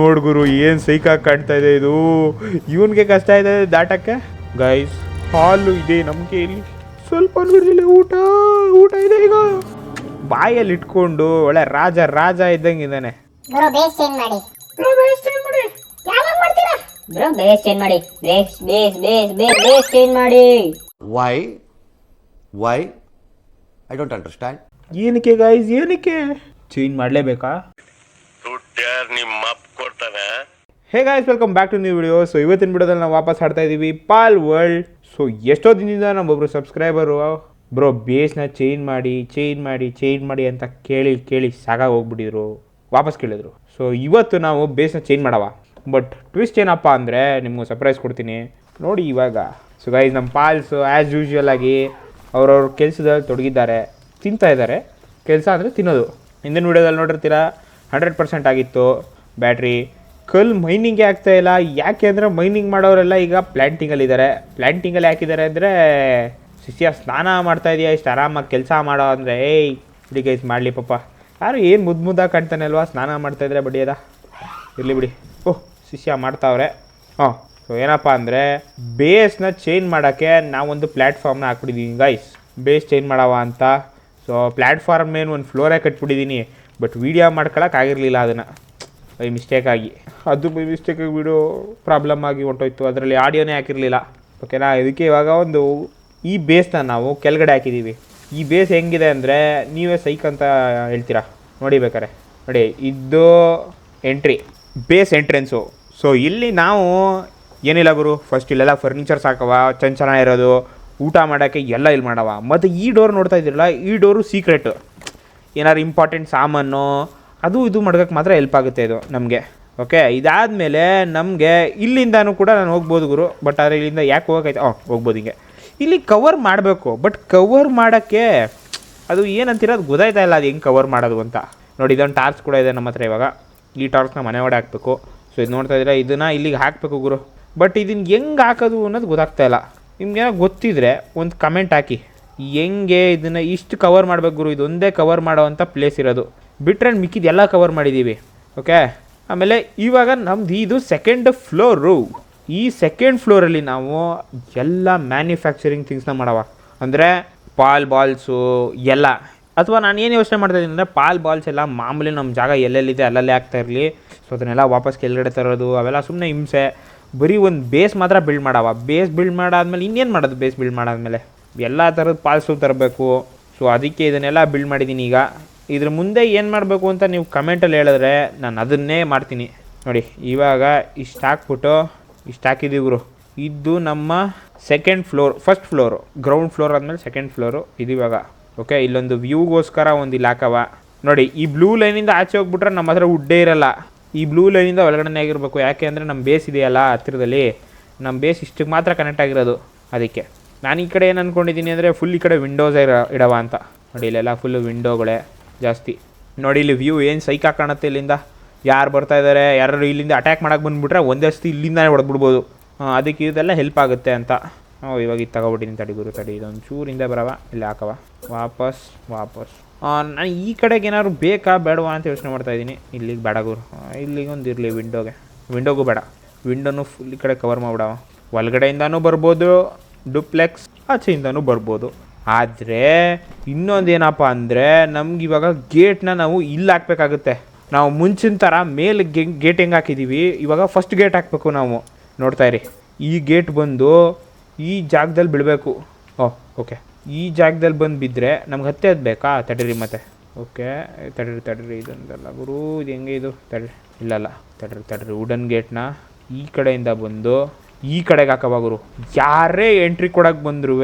ನೋಡ್ ಗುರು ಏನ್ ಸೈಕಾಗಿ ಕಾಣ್ತಾ ಇದೆ ಇದು? ಇವನ್ಗೆ ಕಷ್ಟ ಇದೆ ದಾಟಕ್ಕೆ? ಗೈಸ್ ಹಾಲು ಇದೆ ನಮ್ಗೆ ಇಲ್ಲಿ. ಸ್ವಲ್ಪ ಊಟ ಊಟ ಇದೆ ಈಗ. ಬಾಯಲ್ಲಿ ಇಟ್ಕೊಂಡು ಒಳ್ಳೆ ರಾಜ ರಾಜ ಇದ್ದಂಗಿದ್ದಾನೆ ಬ್ರೋ ಬೇಸ್ ಚೇಂಜ್ ಮಾಡಿ. ಬ್ರೋ ಬೇಸ್ ಚೇಂಜ್ ಮಾಡಿ. Base base base base base change ಮಾಡಿ. Why? Why? I don't understand. ಏನಕ್ಕೆ ಗೈಸ್ ಏನಕ್ಕೆ? ಚೇಂಜ್ ಮಾಡಲೇಬೇಕಾ? ನಿಮ್ಮ hey guys welcome back to new video so ಇವತ್ತಿನ ವಿಡಿಯೋದಲ್ಲಿ ನಾವು ವಾಪಸ್ ಆಡ್ತಾ ಇದ್ದೀವಿ ಪಾಲ್ ವರ್ಲ್ಡ್ ಸೊ ಎಷ್ಟೋ ದಿನದಿಂದ ನಮ್ಮೊಬ್ರು ಸಬ್ಸ್ಕ್ರೈಬರು ಬ್ರೋ ಬೇಸ್ನ ಚೇಂಜ್ ಮಾಡಿ ಚೇಂಜ್ ಮಾಡಿ ಚೇಂಜ್ ಮಾಡಿ ಅಂತ ಕೇಳಿ ಕೇಳಿ ಸಾಕಾಗಿ ಹೋಗ್ಬಿಟ್ಟಿದ್ರು. ವಾಪಸ್ ಕೇಳಿದ್ರು. ಸೊ ಇವತ್ತು ನಾವು ಬೇಸ್ನ ಚೇಂಜ್ ಮಾಡವ. ಬಟ್ ಟ್ವಿಸ್ಟ್ ಏನಪ್ಪ ಅಂದರೆ, ನಿಮ್ಗೆ ಸರ್ಪ್ರೈಸ್ ಕೊಡ್ತೀನಿ. ನೋಡಿ ಇವಾಗ. ಸೊ ಗೈಸ್ ನಮ್ಮ ಪಾಲ್ಸು ಆ್ಯಸ್ ಯೂಶ್ವಲ್ ಆಗಿ ಅವ್ರವ್ರ ಕೆಲಸದಲ್ಲಿ ತೊಡಗಿದ್ದಾರೆ. ತಿಂತಾ ಇದ್ದಾರೆ. ಕೆಲಸ ಅಂದರೆ ತಿನ್ನೋದು. ಹಿಂದಿನ ವಿಡಿಯೋದಲ್ಲಿ ನೋಡಿರ್ತೀರ ಹಂಡ್ರೆಡ್ ಪರ್ಸೆಂಟ್ ಆಗಿತ್ತು. ಬ್ಯಾಟ್ರಿ ಕಲ್ ಮೈನಿಂಗ್ ಆಗ್ತಾ ಇಲ್ಲ. ಯಾಕೆ ಅಂದರೆ ಮೈನಿಂಗ್ ಮಾಡೋರೆಲ್ಲ ಈಗ ಪ್ಲ್ಯಾಂಟಿಂಗಲ್ಲಿದ್ದಾರೆ ಪ್ಲ್ಯಾಂಟಿಂಗಲ್ಲಿ ಯಾಕಿದ್ದಾರೆ ಅಂದರೆ, ಶಿಷ್ಯ ಸ್ನಾನ ಮಾಡ್ತಾ ಇದೆಯಾ, ಇಷ್ಟು ಆರಾಮಾಗಿ ಕೆಲಸ ಮಾಡೋ ಅಂದರೆ, ಏಯ್ ಬಿಡಿ ಗೈಸ್ ಮಾಡಲಿ ಪಾಪ. ಯಾರು ಏನು ಮುದ್ದು ಮುದ್ದಾಗಿ ಕಾಣ್ತಾನೆ ಅಲ್ವಾ, ಸ್ನಾನ ಮಾಡ್ತಾ ಇದ್ರೆ ಬಡಿಯದ? ಇರಲಿ ಬಿಡಿ. ಓಹ್, ಶಿಷ್ಯ ಮಾಡ್ತಾವ್ರೆ. ಹಾಂ ಸೊ ಏನಪ್ಪ ಅಂದರೆ ಬೇಸ್ನ ಚೇಂಜ್ ಮಾಡೋಕ್ಕೆ ನಾವೊಂದು ಪ್ಲ್ಯಾಟ್ಫಾರ್ಮ್ನ ಹಾಕ್ಬಿಟ್ಟಿದ್ದೀನಿ ಗೈಸ್ ಬೇಸ್ ಚೇಂಜ್ ಮಾಡವ ಅಂತ. ಸೊ ಪ್ಲ್ಯಾಟ್ಫಾರ್ಮ್ ಏನು ಒಂದು ಫ್ಲೋರೇ ಕಟ್ಬಿಟ್ಟಿದ್ದೀನಿ ಬಟ್ ವೀಡಿಯೋ ಮಾಡ್ಕೊಳಕ್ಕೆ ಆಗಿರಲಿಲ್ಲ ಅದನ್ನು. ಬೈ ಮಿಸ್ಟೇಕ್ ಆಗಿ. ಅದು ಬೈ ಮಿಸ್ಟೇಕ್ ಆಗಿ ವಿಡಿಯೋ ಪ್ರಾಬ್ಲಮ್ ಆಗಿ ಹೊಂಟೋಯ್ತು ಅದರಲ್ಲಿ ಆಡಿಯೋನೇ ಹಾಕಿರಲಿಲ್ಲ. ಓಕೆನಾ ಇದಕ್ಕೆ ಇವಾಗ ಒಂದು ಈ ಬೇಸ್ನ ನಾವು ಕೆಳಗಡೆ ಹಾಕಿದ್ದೀವಿ ಈ ಬೇಸ್ ಹೆಂಗಿದೆ ಅಂದರೆ ನೀವೇ ಸೈಕ್ ಅಂತ ಹೇಳ್ತೀರಾ? ನೋಡಿ ಬೇಕಾರೆ ನೋಡಿ, ಇದು ಎಂಟ್ರಿ ಬೇಸ್ ಎಂಟ್ರೆನ್ಸು ಸೊ ಇಲ್ಲಿ ನಾವು ಏನಿಲ್ಲ ಗುರು? ಫಸ್ಟ್ ಇಲ್ಲೆಲ್ಲ ಫರ್ನಿಚರ್ಸ್ ಹಾಕವ ಚೆನ್ನ ಚೆನ್ನಾಗಿರೋದು ಊಟ ಮಾಡೋಕ್ಕೆ ಎಲ್ಲ ಇಲ್ಲಿ ಮಾಡವ. ಮತ್ತು ಈ ಡೋರ್ ನೋಡ್ತಾ ಇದ್ದೀರಲ್ಲ, ಈ ಡೋರು ಸೀಕ್ರೆಟ್ ಏನಾದ್ರು ಇಂಪಾರ್ಟೆಂಟ್ ಸಾಮಾನು ಅದು ಇದು ಮಡಗಕ್ಕೆ ಮಾತ್ರ ಹೆಲ್ಪ್ ಆಗುತ್ತೆ ಇದು ನಮಗೆ. ಓಕೆ ಇದಾದಮೇಲೆ ನಮಗೆ ಇಲ್ಲಿಂದನೂ ಕೂಡ ನಾನು ಹೋಗ್ಬೋದು ಗುರು. ಬಟ್ ಆದರೆ ಇಲ್ಲಿಂದ ಯಾಕೆ ಹೋಗೋಕೈತೆ ಹಾಂ ಹೋಗ್ಬೋದು ಹಿಂಗೆ. ಇಲ್ಲಿ ಕವರ್ ಮಾಡಬೇಕು. ಬಟ್ ಕವರ್ ಮಾಡೋಕ್ಕೆ ಅದು ಏನಂತೀರ? ಅದು ಗೊತ್ತಾಯ್ತಾ ಇಲ್ಲ ಅದು ಹೆಂಗೆ ಕವರ್ ಮಾಡೋದು ಅಂತ. ನೋಡಿ, ಇದೊಂದು ಟಾರ್ಚ್ ಕೂಡ ಇದೆ ನಮ್ಮ ಹತ್ರ ಇವಾಗ. ಈ ಟಾರ್ಚ್ನ ಮನೆ ಒಡೆ ಹಾಕಬೇಕು. ಸೊ ಇದು ನೋಡ್ತಾ ಇದ್ದೀರಾ? ಇದನ್ನು ಇಲ್ಲಿಗೆ ಹಾಕಬೇಕು ಗುರು. ಬಟ್ ಇದನ್ನು ಹೆಂಗೆ ಹಾಕೋದು ಅನ್ನೋದು ಗೊತ್ತಾಗ್ತಾ ಇಲ್ಲ. ನಿಮ್ಗೇನೋ ಗೊತ್ತಿದ್ರೆ ಒಂದು ಕಮೆಂಟ್ ಹಾಕಿ. ಹೆಂಗೆ ಇದನ್ನು ಇಷ್ಟು ಕವರ್ ಮಾಡಬೇಕು ಗುರು? ಇದೊಂದೇ ಕವರ್ ಮಾಡೋವಂಥ ಪ್ಲೇಸ್ ಇರೋದು. ಬಿಟ್ರೆ ಮಿಕ್ಕಿದ ಎಲ್ಲ ಕವರ್ ಮಾಡಿದ್ದೀವಿ ಓಕೆ ಆಮೇಲೆ ಇವಾಗ ನಮ್ದು ಇದು ಸೆಕೆಂಡ್ ಫ್ಲೋರು ಈ ಸೆಕೆಂಡ್ ಫ್ಲೋರಲ್ಲಿ ನಾವು ಎಲ್ಲ ಮ್ಯಾನುಫ್ಯಾಕ್ಚರಿಂಗ್ ಥಿಂಗ್ಸ್ನ ಮಾಡವ. ಅಂದರೆ ಪಾಲ್ ಬಾಲ್ಸು ಎಲ್ಲ. ಅಥವಾ ನಾನು ಏನು ಯೋಚನೆ ಮಾಡ್ತಾ ಇದ್ದೀನಿ ಅಂದರೆ ಪಾಲ್ ಬಾಲ್ಸ್ ಎಲ್ಲ ಮಾಮೂಲಿ ನಮ್ಮ ಜಾಗ ಎಲ್ಲೆಲ್ಲಿದೆ ಅಲ್ಲಲ್ಲೇ ಆಗ್ತಾ ಇರಲಿ. ಸೊ ಅದನ್ನೆಲ್ಲ ವಾಪಸ್ ಕೆಳಗಡೆ ತರೋದು, ಅವೆಲ್ಲ ಸುಮ್ಮನೆ ಹಿಂಸೆ. ಬರೀ ಒಂದು ಬೇಸ್ ಮಾತ್ರ ಬಿಲ್ಡ್ ಮಾಡವ. ಬೇಸ್ ಬಿಲ್ಡ್ ಮಾಡಾದ್ಮೇಲೆ ಇನ್ನೇನು ಮಾಡೋದು ಬೇಸ್ ಬಿಲ್ಡ್ ಮಾಡಾದ್ಮೇಲೆ? ಎಲ್ಲ ಥರದ ಪಾಲ್ಸು ತರಬೇಕು. ಸೊ ಅದಕ್ಕೆ ಇದನ್ನೆಲ್ಲ ಬಿಲ್ಡ್ ಮಾಡಿದ್ದೀನಿ ಈಗ. ಇದ್ರ ಮುಂದೆ ಏನು ಮಾಡಬೇಕು ಅಂತ ನೀವು ಕಮೆಂಟಲ್ಲಿ ಹೇಳಿದ್ರೆ ನಾನು ಅದನ್ನೇ ಮಾಡ್ತೀನಿ. ನೋಡಿ, ಇವಾಗ ಇಷ್ಟು ಹಾಕ್ಬಿಟ್ಟು, ಇಷ್ಟು ಹಾಕಿದೀವ್ರು ಇದು ನಮ್ಮ second floor first floor ground floor ಆದಮೇಲೆ ಸೆಕೆಂಡ್ ಫ್ಲೋರು ಇದು ಓಕೆ ಇಲ್ಲೊಂದು ವ್ಯೂಗೋಸ್ಕರ ಒಂದು ಇಲಾಖವ ನೋಡಿ, ಈ ಬ್ಲೂ ಲೈನಿಂದ ಆಚೆ ಹೋಗ್ಬಿಟ್ರೆ ನಮ್ಮ ಹತ್ರ ಉಡ್ಡೇ ಇರಲ್ಲ. ಈ ಬ್ಲೂ ಲೈನಿಂದ ಒಳಗಡೆ ಆಗಿರಬೇಕು. ಯಾಕೆ ಅಂದರೆ ನಮ್ಮ ಬೇಸ್ ಇದೆಯಲ್ಲ ಹತ್ತಿರದಲ್ಲಿ. ನಮ್ಮ ಬೇಸ್ ಇಷ್ಟಕ್ಕೆ ಮಾತ್ರ ಕನೆಕ್ಟ್ ಆಗಿರೋದು ಅದಕ್ಕೆ. ನಾನು ಈ ಕಡೆ ಏನು ಅಂದ್ಕೊಂಡಿದ್ದೀನಿ ಅಂದರೆ ಫುಲ್ ಈ ಕಡೆ ವಿಂಡೋಸ್ ಇರ ಇಡವ ಅಂತ. ನೋಡಿ, ಇಲ್ಲೆಲ್ಲ ಫುಲ್ಲು ವಿಂಡೋಗಳೇ ಜಾಸ್ತಿ. ನೋಡಿ, ಇಲ್ಲಿ ವ್ಯೂ ಏನು ಸೈಕ್ ಕಾಣುತ್ತೆ ಇಲ್ಲಿಂದ? ಯಾರು ಬರ್ತಾ ಇದ್ದಾರೆ ಯಾರು ಇಲ್ಲಿಂದ ಅಟ್ಯಾಕ್ ಮಾಡೋಕೆ ಬಂದುಬಿಟ್ರೆ ಒಂದೇ ಸತಿ ಇಲ್ಲಿಂದನೇ ಹೊಡೆದ್ಬಿಡ್ಬೋದು. ಅದಕ್ಕೆ ಇದೆಲ್ಲ ಹೆಲ್ಪ್ ಆಗುತ್ತೆ ಅಂತ. ಹ್ಞೂ ಇವಾಗ ಇದು ತಗೋಬಿಟ್ಟಿನಿ ತಡಿ ಗುರು, ತಡಿ. ಇದೊಂದು ಚೂರಿಂದ ಬರವ. ಇಲ್ಲಿ ಹಾಕವ. ವಾಪಸ್ ವಾಪಸ್. ನಾನು ಈ ಕಡೆಗೆ ಏನಾದ್ರು ಬೇಕಾ, ಬೇಡವಾ ಅಂತ ಯೋಚನೆ ಮಾಡ್ತಾ ಇದ್ದೀನಿ. ಇಲ್ಲಿಗೆ ಬೇಡ ಗುರು. ಇಲ್ಲಿಗೊಂದು ಇರಲಿ ವಿಂಡೋಗೆ ವಿಂಡೋಗೂ ಬೇಡ. ವಿಂಡೋನು ಫುಲ್ ಈ ಕಡೆ ಕವರ್ ಮಾಡಿಬಿಡವ. ಒಳಗಡೆಯಿಂದನೂ ಬರ್ಬೋದು ಡುಪ್ಲೆಕ್ಸ್ ಆಚೆಯಿಂದನೂ ಬರ್ಬೋದು. ಆದರೆ ಇನ್ನೊಂದೇನಪ್ಪ ಅಂದರೆ ನಮ್ಗೆ ಇವಾಗ ಗೇಟ್ನ ನಾವು ಇಲ್ಲಿ ಹಾಕ್ಬೇಕಾಗುತ್ತೆ. ನಾವು ಮುಂಚಿನ ಥರ ಮೇಲೆ ಗೇಟ್ ಹೆಂಗೆ ಹಾಕಿದ್ದೀವಿ ಇವಾಗ ಫಸ್ಟ್ ಗೇಟ್ ಹಾಕಬೇಕು ನಾವು. ನೋಡ್ತಾ ಇರಿ. ಈ ಗೇಟ್ ಬಂದು ಈ ಜಾಗದಲ್ಲಿ ಬಿಡಬೇಕು ಓಹ್ ಓಕೆ ಈ ಜಾಗದಲ್ಲಿ ಬಂದು ಬಿದ್ದರೆ ನಮ್ಗೆ ಹತ್ತೆ ಅದು ಬೇಕಾ? ತಡೀರಿ ಮತ್ತೆ. ಓಕೆ ತಡೀರಿ ತಡೀರಿ. ಇದೊಂದಲ್ಲ ಗುರು, ಇದು ಹೆಂಗೆ ಇದು? ತಡ್ರಿ. ಇಲ್ಲಲ್ಲ. ತಡ್ರಿ ತಡ್ರಿ. ವುಡನ್ ಗೇಟ್ನ ಈ ಕಡೆಯಿಂದ ಬಂದು ಈ ಕಡೆಗೆ ಗುರು. ಯಾರೇ ಎಂಟ್ರಿ ಕೊಡೋಕೆ ಬಂದ್ರೂ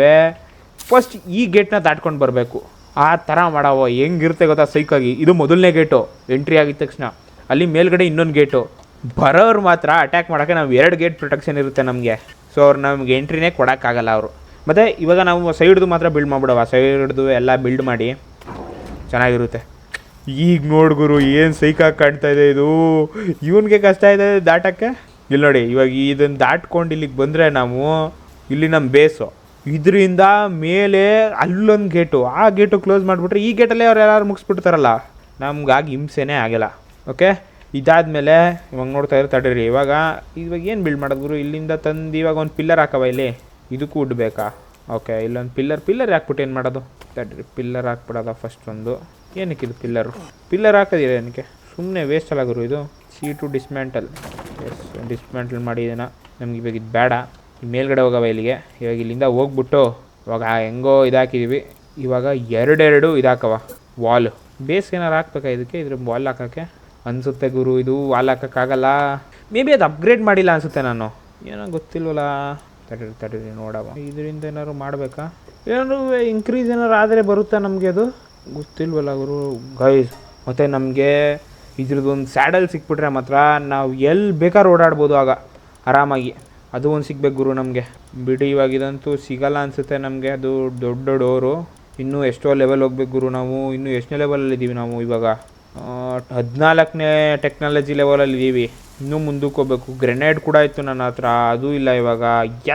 ಫಸ್ಟ್ ಈ ಗೇಟ್ನ ದಾಟ್ಕೊಂಡು ಬರಬೇಕು. ಆ ಥರ ಮಾಡವ, ಹೆಂಗಿರುತ್ತೆ ಗೊತ್ತಾ ಸೈಕಾಗಿ? ಇದು ಮೊದಲನೇ ಗೇಟು ಎಂಟ್ರಿ ಆಗಿದ ತಕ್ಷಣ. ಅಲ್ಲಿ ಮೇಲ್ಗಡೆ ಇನ್ನೊಂದು ಗೇಟು ಬರೋರು ಮಾತ್ರ ಅಟ್ಯಾಕ್ ಮಾಡೋಕ್ಕೆ ನಾವು ಎರಡು ಗೇಟ್ ಪ್ರೊಟೆಕ್ಷನ್ ಇರುತ್ತೆ ನಮಗೆ. ಸೊ ಅವ್ರು ನಮ್ಗೆ ಎಂಟ್ರಿನೇ ಕೊಡೋಕ್ಕಾಗಲ್ಲ ಅವರು. ಮತ್ತು ಇವಾಗ ನಾವು ಸೈಡ್ದು ಮಾತ್ರ ಬಿಲ್ಡ್ ಮಾಡ್ಬಿಡವ? ಸೈಡ್ದು ಎಲ್ಲ ಬಿಲ್ಡ್ ಮಾಡಿ ಚೆನ್ನಾಗಿರುತ್ತೆ. ಈಗ ನೋಡು ಗುರು, ಏನು ಸೈಕಾಗಿ ಕಾಣ್ತಾ ಇದೆ ಇದು? ಇವನಿಗೆ ಕಷ್ಟ ಇದೆ ದಾಟಕ್ಕೆ? ಇಲ್ಲಿ ನೋಡಿ ಇವಾಗ ಇದನ್ನು ದಾಟ್ಕೊಂಡು ಇಲ್ಲಿಗೆ ಬಂದರೆ ನಾವು, ಇಲ್ಲಿ ನಮ್ಮ ಬೇಸು ಇದರಿಂದ ಮೇಲೆ ಅಲ್ಲೊಂದು ಗೇಟು ಆ ಗೇಟು ಕ್ಲೋಸ್ ಮಾಡಿಬಿಟ್ರೆ ಈ ಗೇಟಲ್ಲೇ ಅವ್ರು ಯಾರು ಮುಗಿಸ್ಬಿಡ್ತಾರಲ್ಲ, ನಮ್ಗಾಗಿ ಹಿಂಸೆನೇ ಆಗಿಲ್ಲ. ಓಕೆ ಇದಾದಮೇಲೆ ಇವಾಗ ನೋಡ್ತಾ ಇರೋ ತಡೀರಿ ಇವಾಗ ಇವಾಗ ಏನು ಬಿಲ್ಡ್ ಮಾಡೋದು ಗುರು? ಇಲ್ಲಿಂದ ತಂದು ಇವಾಗ ಒಂದು ಪಿಲ್ಲರ್ ಹಾಕವ ಇಲ್ಲಿ? ಇದಕ್ಕೂ ಉಡ್ ಬೇಕಾ ಓಕೆ ಇಲ್ಲೊಂದು ಪಿಲ್ಲರ್ ಪಿಲ್ಲರ್ ಹಾಕ್ಬಿಟ್ಟು ಏನು ಮಾಡೋದು? ತಡೀರಿ ಪಿಲ್ಲರ್ ಹಾಕ್ಬಿಡೋದ ಫಸ್ಟ್ ಒಂದು. ಏನಕ್ಕೆ ಇದು ಪಿಲ್ಲರು ಪಿಲ್ಲರ್ ಹಾಕೋದಿಲ್ಲ ಏನಕ್ಕೆ? ಸುಮ್ಮನೆ ವೇಸ್ಟ್ ಗುರು ಇದು. See to dismantle yes dismantle ಮಾಡಿದ್ದೀನ ನಮ್ಗೆ ಇವಾಗ ಇದು ಬೇಡ. ಮೇಲ್ಗಡೆ ಹೋಗವ ಇಲ್ಲಿಗೆ. ಇವಾಗ ಇಲ್ಲಿಂದ ಹೋಗ್ಬಿಟ್ಟು ಇವಾಗ ಹೆಂಗೋ ಇದಾಕಿದ್ದೀವಿ ಇವಾಗ ಎರಡೆರಡು ಇದಾಕವ ವಾಲ್ ಬೇಸ್ ಏನಾರು ಹಾಕ್ಬೇಕಾ ಇದಕ್ಕೆ? ಇದ್ರ ವಾಲ್ ಹಾಕೋಕ್ಕೆ? ಅನಿಸುತ್ತೆ ಗುರು, ಇದು ವಾಲ್ ಹಾಕೋಕ್ಕಾಗಲ್ಲ ಮೇ ಬಿ ಅದು ಅಪ್ಗ್ರೇಡ್ ಮಾಡಿಲ್ಲ ಅನಿಸುತ್ತೆ ನಾನು. ಏನೋ ಗೊತ್ತಿಲ್ವಲ್ಲ ತಡೀರಿ ತಡೀರಿ ನೋಡವ. ಇದರಿಂದ ಏನಾದ್ರು ಮಾಡಬೇಕಾ? ಏನಾದ್ರು ಇನ್ಕ್ರೀಸ್ ಏನಾದ್ರು ಆದರೆ ಬರುತ್ತಾ ನಮಗೆ ಅದು? ಗೊತ್ತಿಲ್ವಲ್ಲ ಗುರು. ಗೈಸ್ ಮತ್ತು ನಮಗೆ ಇದ್ರದ್ದು ಒಂದು ಸ್ಯಾಡಲ್ ಸಿಕ್ಬಿಟ್ರೆ ಮಾತ್ರ ನಾವು ಎಲ್ಲಿ ಬೇಕಾದ್ರೂ ಓಡಾಡ್ಬೋದು ಆಗ, ಆರಾಮಾಗಿ. ಅದು ಒಂದು ಸಿಗ್ಬೇಕು ಗುರು ನಮಗೆ. ಬಿಡಿ ಇವಾಗ ಇದಂತೂ ಸಿಗಲ್ಲ ಅನಿಸುತ್ತೆ ನಮಗೆ. ಅದು ದೊಡ್ಡ ಡೋರು. ಇನ್ನೂ ಎಷ್ಟೋ ಲೆವೆಲ್ ಹೋಗ್ಬೇಕು ಗುರು ನಾವು. ಇನ್ನೂ ಎಷ್ಟನೇ ಲೆವೆಲಲ್ಲಿ ಇದ್ದೀವಿ ನಾವು ಇವಾಗ. ಹದಿನಾಲ್ಕನೇ ಟೆಕ್ನಾಲಜಿ ಲೆವೆಲಲ್ಲಿ ಇದ್ದೀವಿ ಇನ್ನೂ ಮುಂದಕ್ಕೆ ಹೋಗ್ಬೇಕು. ಗ್ರೆನೇಡ್ ಕೂಡ ಇತ್ತು ನನ್ನ ಹತ್ರ. ಅದು ಇಲ್ಲ ಇವಾಗ.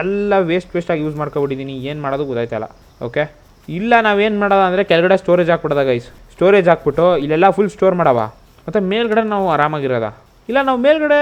ಎಲ್ಲ ವೇಸ್ಟ್ ವೇಸ್ಟಾಗಿ ಯೂಸ್ ಮಾಡ್ಕೊಬಿಟ್ಟಿದ್ದೀನಿ ಏನು ಮಾಡೋದು ಗೊತ್ತಾಯ್ತಲ್ಲ ಓಕೆ ಇಲ್ಲ, ನಾವೇನು ಮಾಡೋದು ಅಂದರೆ ಕೆಳಗಡೆ ಸ್ಟೋರೇಜ್ ಹಾಕ್ಬಿಡೋದ ಗೈಸ್ ಸ್ಟೋರೇಜ್ ಹಾಕ್ಬಿಟ್ಟು ಇಲ್ಲೆಲ್ಲ ಫುಲ್ ಸ್ಟೋರ್ ಮಾಡವ. ಮತ್ತು ಮೇಲ್ಗಡೆ ನಾವು ಆರಾಮಾಗಿರೋದ? ಇಲ್ಲ, ನಾವು ಮೇಲ್ಗಡೆ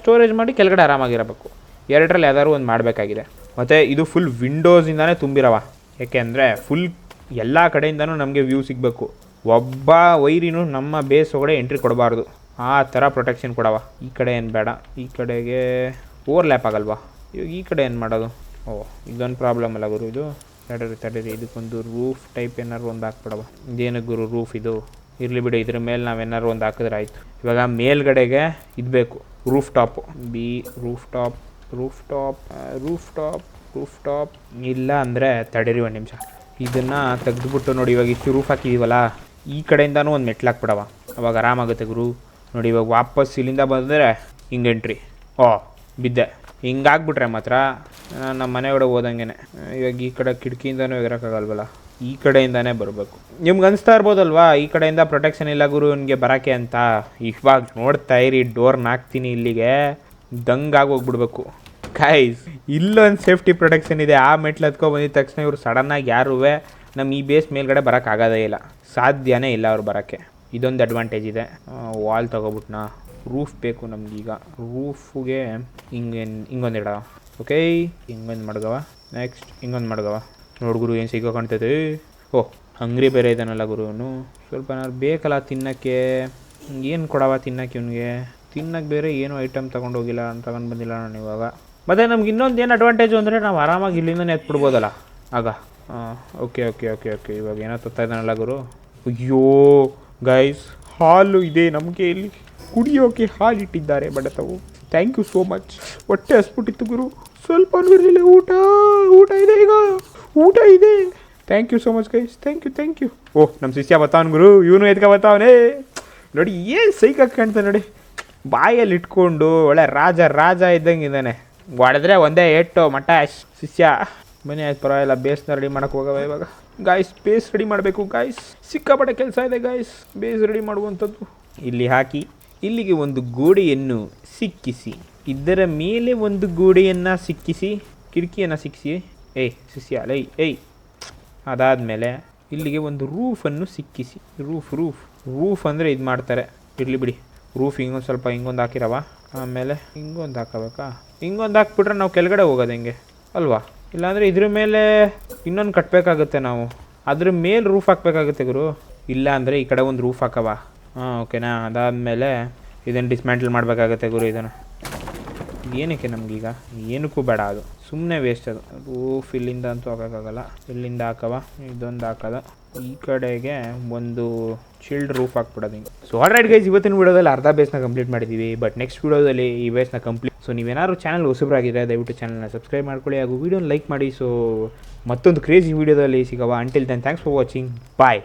ಸ್ಟೋರೇಜ್ ಮಾಡಿ ಕೆಳಗಡೆ ಆರಾಮಾಗಿರಬೇಕು. ಎರಡರಲ್ಲಿ ಯಾವ್ದಾದ್ರು ಒಂದು ಮಾಡಬೇಕಾಗಿದೆ. ಮತ್ತು ಇದು ಫುಲ್ ವಿಂಡೋಸಿಂದಾನೇ ತುಂಬಿರವ. ಏಕೆಂದರೆ ಫುಲ್ ಎಲ್ಲ ಕಡೆಯಿಂದನೂ ನಮಗೆ ವ್ಯೂ ಸಿಗಬೇಕು. ಒಬ್ಬ ವೈರಿನೂ ನಮ್ಮ ಬೇಸ್ ಒಳಗಡೆ ಎಂಟ್ರಿ ಕೊಡಬಾರ್ದು. ಆ ಥರ ಪ್ರೊಟೆಕ್ಷನ್ ಕೊಡವ. ಈ ಕಡೆ ಏನು ಬೇಡ. ಈ ಕಡೆಗೆ ಓವರ್ಲ್ಯಾಪ್ ಆಗಲ್ವಾ? ಇವಾಗ ಈ ಕಡೆ ಏನು ಮಾಡೋದು? ಓ, ಇದೊಂದು ಪ್ರಾಬ್ಲಮ್ ಅಲ್ಲ ಗುರು ಇದು. ತಡೀರಿ ತಡೀರಿ, ಇದಕ್ಕೊಂದು ರೂಫ್ ಟೈಪ್ ಏನಾದ್ರು ಒಂದು ಹಾಕ್ಬಿಡವ. ಇದೇನು ಗುರು ರೂಫ್ ಇದು? ಇರಲಿ ಬಿಡು, ಇದ್ರ ಮೇಲೆ ನಾವೇನಾದ್ರು ಒಂದು ಹಾಕಿದ್ರೆ ಆಯಿತು. ಇವಾಗ ಮೇಲ್ಗಡೆಗೆ ಇದು ಬೇಕು ರೂಫ್ ಟಾಪು ಬಿ rooftop rooftop rooftop rooftop ಇಲ್ಲ ಅಂದರೆ ತಡೀರಿ ಒಂದು ನಿಮಿಷ. ಇದನ್ನು ತೆಗೆದುಬಿಟ್ಟು ನೋಡಿ, ಇವಾಗ ಇಷ್ಟು ರೂಫ್ ಹಾಕಿದೀವಲ್ಲ, ಈ ಕಡೆಯಿಂದನೂ ಒಂದು ಮೆಟ್ಲು ಹಾಕ್ಬಿಡವ. ಅವಾಗ ಆರಾಮಾಗುತ್ತೆ ಗುರು. ನೋಡಿ, ಇವಾಗ ವಾಪಸ್ ಇಲ್ಲಿಂದ ಬಂದರೆ ಹಿಂಗೆ ಎಂಟ್ರಿ ಓ, ಬಿದ್ದೆ. ಹಿಂಗಾಗ್ಬಿಟ್ರೆ ಮಾತ್ರ ನಮ್ಮ ಮನೆ ಒಳಗೆ ಹೋದಂಗೆ ಇವಾಗ ಈ ಕಡೆ ಕಿಟಕಿಯಿಂದನೂ ಎಗರೋಕ್ಕಾಗಲ್ವಲ್ಲ ಈ ಕಡೆಯಿಂದನೇ ಬರಬೇಕು. ನಿಮ್ಗೆ ಅನಿಸ್ತಾ ಇರ್ಬೋದಲ್ವಾ, ಈ ಕಡೆಯಿಂದ ಪ್ರೊಟೆಕ್ಷನ್ ಇಲ್ಲ ಗುರು, ನಿಮಗೆ ಬರೋಕ್ಕೆ ಅಂತ? ಇವಾಗ ನೋಡ್ತಾ ಇರಿ ಡೋರ್ನ ಹಾಕ್ತೀನಿ ಇಲ್ಲಿಗೆ. ದಂಗಾಗಿ ಹೋಗ್ಬಿಡ್ಬೇಕು ಗಾಯ್ಸ್ ಇಲ್ಲೊಂದು ಸೇಫ್ಟಿ ಪ್ರೊಟೆಕ್ಷನ್ ಇದೆ. ಆ ಮೆಟ್ಲು ಹತ್ಕೊ ಬಂದಿದ ತಕ್ಷಣ ಇವರು ಸಡನ್ನಾಗಿ ಯಾರೂ ನಮ್ಮ ಈ ಬೇಸ್ ಮೇಲ್ಗಡೆ ಬರೋಕ್ಕಾಗೋದೇ ಇಲ್ಲ. ಸಾಧ್ಯನೇ ಇಲ್ಲ ಅವ್ರು ಬರೋಕ್ಕೆ. ಇದೊಂದು ಅಡ್ವಾಂಟೇಜ್ ಇದೆ. ವಾಲ್ ತೊಗೊಬಿಟ್ನಾ? ರೂಫ್ ಬೇಕು ನಮಗೀಗ. ರೂಫ್ಗೆ ಹಿಂಗೆ ಹಿಂಗೊಂದು ಇಡವ ಓಕೆ ಹಿಂಗೊಂದು ಮಡ್ಗವ. ನೆಕ್ಸ್ಟ್ ಹಿಂಗೊಂದು ಮಡ್ಗವ. ನೋಡು ಗುರು, ಏನು ಸಿಗೋ ಕಾಣ್ತೈತೆ. ಓಹ್ ಹಂಗ್ರಿ ಬೇರೆ ಇದ್ದಾನಲ್ಲ ಗುರು. ಅವನು ಸ್ವಲ್ಪ ಏನಾದ್ರು ಬೇಕಲ್ಲ ತಿನ್ನೋಕ್ಕೆ. ಏನು ಕೊಡವ ತಿನ್ನೋಕ್ಕೆ ಇವನಿಗೆ? ತಿನ್ನಕ್ಕೆ ಬೇರೆ ಏನೂ ಐಟಮ್ ತೊಗೊಂಡೋಗಿಲ್ಲ ತಗೊಂಡು ಬಂದಿಲ್ಲ ನಾನು ಇವಾಗ. ಮತ್ತು ನಮ್ಗೆ ಇನ್ನೊಂದು ಏನು ಅಡ್ವಾಂಟೇಜು ಅಂದರೆ ನಾವು ಆರಾಮಾಗಿ ಇಲ್ಲಿಂದನೇ ಎತ್ಬಿಡ್ಬೋದಲ್ಲ? ಆಗ. ಹಾಂ ಓಕೆ ಓಕೆ ಓಕೆ ಓಕೆ ಇವಾಗ ಏನೋ ತತ್ತಾ ಇದ್ದಾನಲ್ಲ ಗುರು. ಅಯ್ಯೋ ಗೈಸ್ ಹಾಲು ಇದೆ. ನಮಗೆ ಇಲ್ಲಿ ಕುಡಿಯೋಕೆ ಹಾಲು ಇಟ್ಟಿದ್ದಾರೆ ಬಡತವು. ಥ್ಯಾಂಕ್ ಯು ಸೋ ಮಚ್ ಹೊಟ್ಟೆ ಹಸ್ಬಿಟ್ಟಿತ್ತು ಗುರು. ಸ್ವಲ್ಪ ಇರಲಿಲ್ಲ. ಊಟ ಊಟ ಇದೆ ಈಗ. ಊಟ ಇದೆ. Thank you so much guys thank you thank you oh ನಮ್ಮ ಶಿಷ್ಯ ಬತ್ತಾವನ್ ಗುರು. ಇವನು ಎದ್ಕ ಬತ್ತಾವನೇ ನೋಡಿ, ಏನು ಸೈಕಾಗಿ ಕಾಣ್ತಾನೆ ನೋಡಿ. ಬಾಯಲ್ಲಿ ಇಟ್ಕೊಂಡು ಒಳ್ಳೆ ರಾಜ ರಾಜ ಇದ್ದಂಗೆ ಇದ್ದಾನೆ ಹೊಡೆದ್ರೆ ಒಂದೇ ಏಟು ಮಠ, ಶಿಷ್ಯ. ಮನೆ ಆಯ್ತು, ಪರವಾಗಿಲ್ಲ ಬೇಸ್ನ ರೆಡಿ ಮಾಡೋಕೆ ಹೋಗವ ಇವಾಗ. ಗಾಯ್ಸ್ ಬೇಸ್ ರೆಡಿ ಮಾಡಬೇಕು ಗಾಯ್ಸ್ ಸಿಕ್ಕಾಪಟ್ಟೆ ಕೆಲಸ ಇದೆ ಗಾಯ್ಸ್ ಬೇಸ್ ರೆಡಿ ಮಾಡುವಂಥದ್ದು. ಇಲ್ಲಿ ಹಾಕಿ, ಇಲ್ಲಿಗೆ ಒಂದು ಗೋಡೆಯನ್ನು ಸಿಕ್ಕಿಸಿ. ಇದರ ಮೇಲೆ ಒಂದು ಗೋಡೆಯನ್ನು ಸಿಕ್ಕಿಸಿ. ಕಿಟಕಿಯನ್ನು ಸಿಕ್ಕಿಸಿ. ಏಯ್, ಶಿಷ್ಯ, ಲೈ, ಏಯ್. ಅದಾದಮೇಲೆ ಇಲ್ಲಿಗೆ ಒಂದು ರೂಫನ್ನು ಸಿಕ್ಕಿಸಿ. ರೂಫ್ ರೂಫ್ ರೂಫ್ ಅಂದರೆ ಇದು ಮಾಡ್ತಾರೆ ಇರಲಿ ಬಿಡಿ. ರೂಫ್ ಹಿಂಗೊಂದು ಸ್ವಲ್ಪ ಹಿಂಗೊಂದು ಹಾಕಿರವ. ಆಮೇಲೆ ಹಿಂಗೊಂದು ಹಾಕಬೇಕಾ? ಹಿಂಗೊಂದು ಹಾಕ್ಬಿಟ್ರೆ ನಾವು ಕೆಳಗಡೆ ಹೋಗೋದು ಹೆಂಗೆ? ಅಲ್ವಾ? ಇಲ್ಲಾಂದರೆ ಇದ್ರ ಮೇಲೆ ಇನ್ನೊಂದು ಕಟ್ಟಬೇಕಾಗುತ್ತೆ ನಾವು. ಅದ್ರ ಮೇಲೆ ರೂಫ್ ಹಾಕಬೇಕಾಗುತ್ತೆ ಗುರು. ಇಲ್ಲ ಅಂದರೆ ಈ ಕಡೆ ಒಂದು ರೂಫ್ ಹಾಕವ. ಹಾಂ ಓಕೆನಾ ಅದಾದಮೇಲೆ ಇದನ್ನು ಡಿಸ್ಮ್ಯಾಂಟಲ್ ಮಾಡಬೇಕಾಗುತ್ತೆ ಗುರು ಇದನ್ನು. ಏನಕ್ಕೆ ನಮಗೀಗ? ಏನಕ್ಕೂ ಬೇಡ ಅದು. ಸುಮ್ಮನೆ ವೇಸ್ಟ್ ಅದು. ರೂಫ್ ಇಲ್ಲಿಂದ ಅಂತೂ ಹಾಕೋಕ್ಕಾಗಲ್ಲ. ಇಲ್ಲಿಂದ ಹಾಕವ ಇದೊಂದು ಹಾಕೋದು. ಈ ಕಡೆಗೆ ಒಂದು ಶಿಲ್ಡ್ ರೂಫ್ ಹಾಕ್ಬಿಡೋದು ಹಿಂಗೆ. ಸೊ ಆಲ್ರೈಟ್ ಗೈಸ್ ಇವತ್ತಿನ ವೀಡಿಯೋದಲ್ಲಿ ಅರ್ಧ ಬೇಸ್ನ ಕಂಪ್ಲೀಟ್ ಮಾಡಿದ್ದೀವಿ. ಬಟ್ ನೆಕ್ಸ್ಟ್ ವೀಡಿಯೋದಲ್ಲಿ ಈ ಬೇಸ್ನ ಕಂಪ್ಲೀಟ್ ಸೊ ನೀವೇನಾದ್ರು ಚಾನಲ್ ಹೊಸಬ್ರಾಗಿದ್ದರೆ ದಯವಿಟ್ಟು ಚಾನಲ್ನ ಸಬ್ಸ್ಕ್ರೈಬ್ ಮಾಡ್ಕೊಳ್ಳಿ ಹಾಗೂ ವೀಡಿಯೋನ ಲೈಕ್ ಮಾಡಿ. ಸೊ ಮತ್ತೊಂದು ಕ್ರೇಜಿ ವೀಡಿಯೋದಲ್ಲಿ ಸಿಗವ until then thanks for watching bye